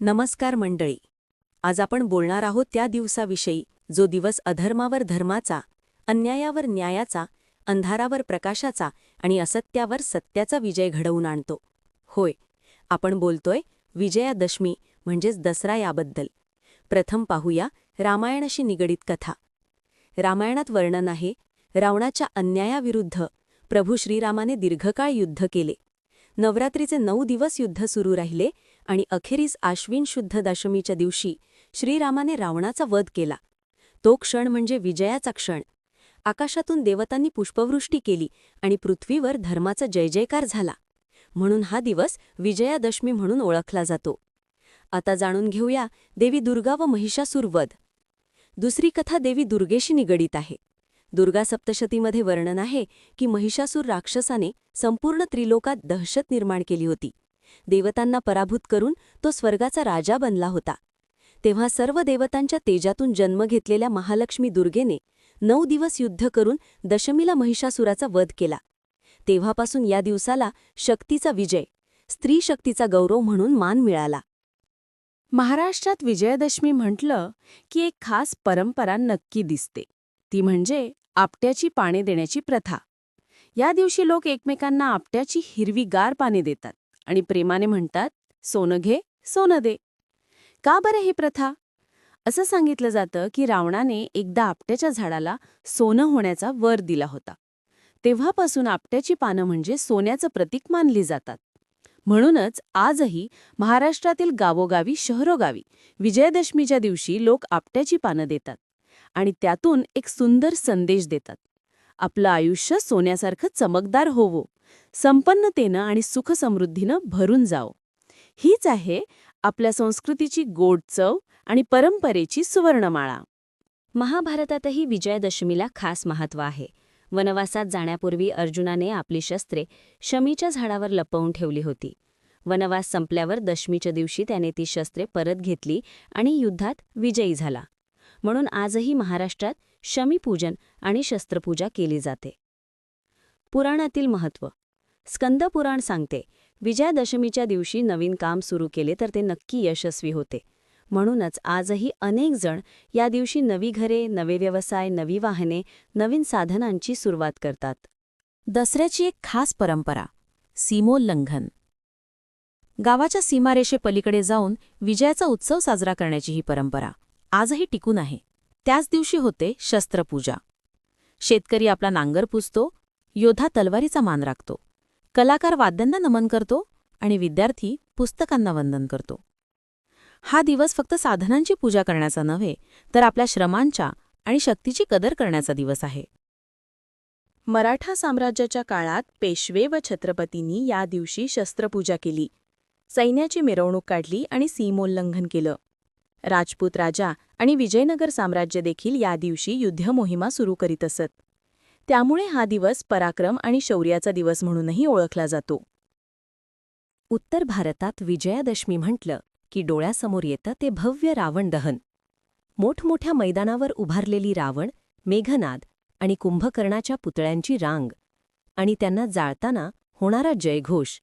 नमस्कार मंडळी. आज आपण बोलणार आहोत त्या दिवसाविषयी जो दिवस अधर्मावर धर्माचा अन्यायावर न्यायाचा अंधारावर प्रकाशाचा आणि असत्यावर सत्याचा विजय घडवून आणतो. होय आपण बोलतोय विजयादशमी म्हणजेच दसरा याबद्दल. प्रथम पाहूया रामायणाशी निगडीत कथा. रामायणात वर्णन आहे रावणाच्या अन्यायाविरुद्ध प्रभू श्रीरामाने दीर्घकाळ युद्ध केले. नवरात्रीचे नऊ दिवस युद्ध सुरू राहिले आणि अखेरीस आश्विन शुद्ध दशमीच्या दिवशी श्रीरामाने रावणाचा वध केला. तो क्षण म्हणजे विजयाचा क्षण. आकाशातून देवतांनी पुष्पवृष्टी केली आणि पृथ्वीवर धर्माचा जयजयकार झाला. म्हणून हा दिवस विजयादशमी म्हणून ओळखला जातो. आता जाणून घेऊया देवी दुर्गा व महिषासूर वध. दुसरी कथा देवी दुर्गेशी निगडीत आहे. दुर्गा सप्तशतीमध्ये वर्णन आहे की महिषासूर राक्षसाने संपूर्ण त्रिलोकात दहशत निर्माण केली होती. देवतांना पराभूत करून तो स्वर्गाचा राजा बनला होता. तेव्हा सर्व देवतांच्या तेजातून जन्म घेतलेल्या महालक्ष्मी दुर्गेने नऊ दिवस युद्ध करून दशमीला महिषासुराचा वध केला. तेव्हापासून या दिवसाला शक्तीचा विजय स्त्री शक्तीचा गौरव म्हणून मान मिळाला. महाराष्ट्रात विजयादशमी म्हटलं की एक खास परंपरा नक्की दिसते. ती म्हणजे आपट्याची पाने देण्याची प्रथा. या दिवशी लोक एकमेकांना आपट्याची हिरवीगार पाने देतात. आणि प्रेमाने म्हणतात सोनं घे सोनं दे. का बरं ही प्रथा? असं सांगितलं जातं की रावणाने एकदा आपट्याच्या झाडाला सोनं होण्याचा वर दिला होता. तेव्हापासून आपट्याची पानं म्हणजे सोन्याचं प्रतीक मानली जातात. म्हणूनच आजही महाराष्ट्रातील गावोगावी शहरोगावी विजयदशमीच्या दिवशी लोक आपट्याची पानं देतात आणि त्यातून एक सुंदर संदेश देतात. आपलं आयुष्य सोन्यासारखं चमकदार होवो. संपन्नतेनं आणि सुखसमृद्धीनं भरून जाओ हीच आहे आपल्या संस्कृतीची गोड चव आणि परंपरेची सुवर्णमाळा. महाभारतातही विजयादशमीला खास महत्त्व आहे. वनवासात जाण्यापूर्वी अर्जुनाने आपली शस्त्रे शमीच्या झाडावर लपवून ठेवली होती. वनवास संपल्यावर दशमीच्या दिवशी त्याने ती शस्त्रे परत घेतली आणि युद्धात विजयी झाला. म्हणून आजही महाराष्ट्रात शमीपूजन आणि शस्त्रपूजा केली जाते. पुराणातील महत्त्व. स्कंदपुराण सांगते विजयादशमीच्या दिवशी नवीन काम सुरू केले तर ते नक्की यशस्वी होते. म्हणूनच आजही अनेक जण या दिवशी नवी घरे नवे व्यवसाय नवी वाहने नवीन साधनांची सुरुवात करतात. दसऱ्याची एक खास परंपरा सीमोल्लंघन. गावाच्या सीमारेषेपलीकडे जाऊन विजयाचा उत्सव साजरा करण्याची ही परंपरा आजही टिकून आहे. त्याच दिवशी होते शस्त्रपूजा. शेतकरी आपला नांगर पुसतो योद्धा तलवारीचा मान राखतो. कलाकार वाद्यांना नमन करतो आणि विद्यार्थी पुस्तकांना वंदन करतो. हा दिवस फक्त साधनांची पूजा करण्याचा नव्हे तर आपल्या श्रमांच्या आणि शक्तीची कदर करण्याचा दिवस आहे. मराठा साम्राज्याच्या काळात पेशवे व छत्रपतींनी या दिवशी शस्त्रपूजा केली. सैन्याची मिरवणूक काढली आणि सीमोल्लंघन केलं. राजपूत राजा आणि विजयनगर साम्राज्य देखील या दिवशी युद्धमोहिमा सुरू करीत असत. त्यामुळे हा दिवस पराक्रम आणि शौर्याचा दिवस म्हणूनही ओळखला जातो. उत्तर भारतात विजयादशमी म्हटलं की डोळ्यासमोर येतं ते भव्य रावण दहन. मोठमोठ्या मैदानावर उभारलेली रावण मेघनाद आणि कुंभकर्णाच्या पुतळ्यांची रांग आणि त्यांना जाळताना होणारा जयघोष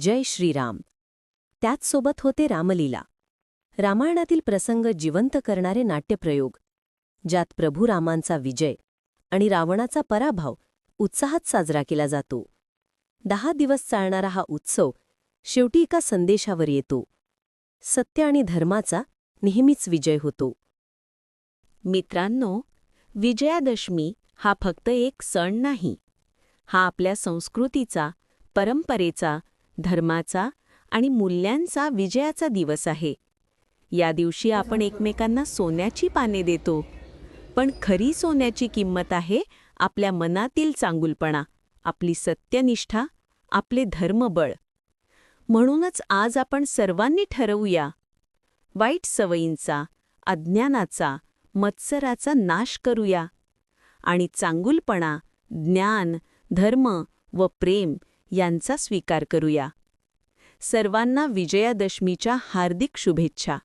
जय श्रीराम. त्याचसोबत होते रामलीला. रामायणातील प्रसंग जिवंत करणारे नाट्यप्रयोग ज्यात प्रभू रामांचा विजय आणि रावणाचा पराभव उत्साहात साजरा केला जातो. दहा दिवस चालणारा हा उत्सव शेवटी एका संदेशावर येतो. सत्य आणि धर्माचा नेहमीच विजय होतो. मित्रांनो विजयादशमी हा फक्त एक सण नाही. हा आपल्या संस्कृतीचा परंपरेचा धर्माचा आणि मूल्यांचा विजयाचा दिवस आहे. या दिवशी आपण एकमेकांना सोन्याची पाने देतो. पण खरी सोन्याची किंमत आहे आपल्या मनातील चांगुलपणा आपली सत्यनिष्ठा आपले धर्मबळ. म्हणूनच आज आपण सर्वांनी ठरवूया. वाईट सवयींचा अज्ञानाचा मत्सराचा नाश करूया आणि चांगुलपणा ज्ञान धर्म व प्रेम यांचा स्वीकार करूया. सर्वांना विजयादशमीच्या हार्दिक शुभेच्छा.